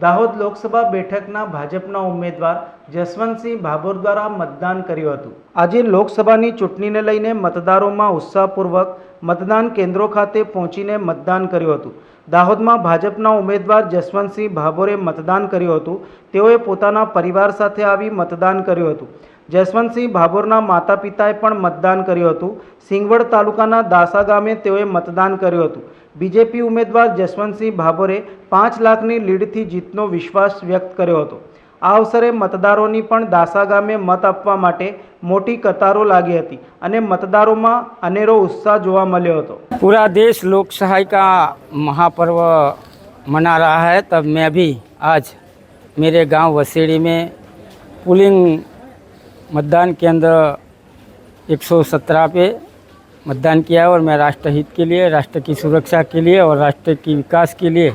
દાહોદ લોકસભા બેઠકના ભાજપના ઉમેદવાર જસવંતસિંહ ભાભોર દ્વારા મતદાન કર્યું હતું. આજે લોકસભાની ચૂંટણીને લઈને મતદારોમાં ઉત્સાહપૂર્વક મતદાન કેન્દ્રો ખાતે પહોંચીને મતદાન કર્યું હતું. દાહોદમાં ભાજપના ઉમેદવાર જસવંતસિંહ ભાભોરે મતદાન કર્યું હતું. તેઓએ પોતાના પરિવાર સાથે આવી મતદાન કર્યું હતું. જસવંતસિંહ ભાભોરના માતા પિતાએ પણ મતદાન કર્યું હતું. સિંગવડ તાલુકાના દાસા ગામે તેઓએ મતદાન કર્યું હતું. બીજેપી ઉમેદવાર જસવંતસિંહ ભાભોરે પાંચ લાખની લીડથી જીતનો વિશ્વાસ વ્યક્ત કર્યો હતો. આ અવસરે મતદારોની પણ દાસા ગામે મત આપવા માટે મોટી કતારો લાગી હતી અને મતદારોમાં અનેરો ઉત્સાહ જોવા મળ્યો હતો. પૂરા દેશ લોક કા મહાપર્વ મના રહા હૈ, તબ મેં ભી આજ મેરે ગામ વસેડી મેં પુલિંગ मतदान केंद्र 117 पे मतदान किया और मैं राष्ट्र हित के लिए राष्ट्र की सुरक्षा के लिए और राष्ट्र की विकास के लिए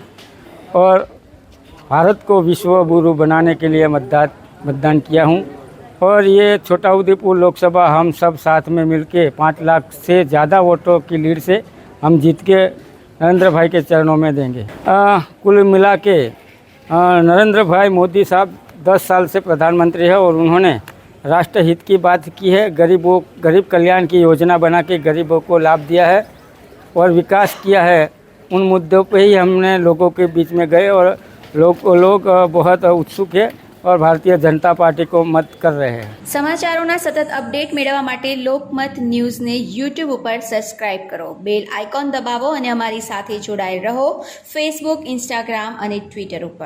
और भारत को विश्व गुरु बनाने के लिए मतदान मतदान किया हूँ। और ये छोटा उदेपुर लोकसभा हम सब साथ में मिलके पाँच लाख से ज़्यादा वोटों की लीड से हम जीत के नरेंद्र भाई के चरणों में देंगे। आ, कुल मिला के नरेंद्र भाई मोदी साहब दस साल से प्रधानमंत्री है और उन्होंने राष्ट्र हित की बात की है गरीबों गरीब कल्याण की योजना बना के गरीबों को लाभ दिया है और विकास किया है उन मुद्दों पे ही हमने लोगों के बीच में गए और लोग लोग अ, बहुत उत्सुक है और भारतीय जनता पार्टी को मत कर रहे हैं સમાચારોના સતત અપડેટ મેળવવા માટે લોકમત ન્યૂઝને યુટ્યુબ ઉપર સબસ્ક્રાઇબ કરો બેલ આઇકોન દબાવો અને અમારી સાથે જોડાયેલ રહો ફેસબુક ઇન્સ્ટાગ્રામ અને ટ્વિટર ઉપર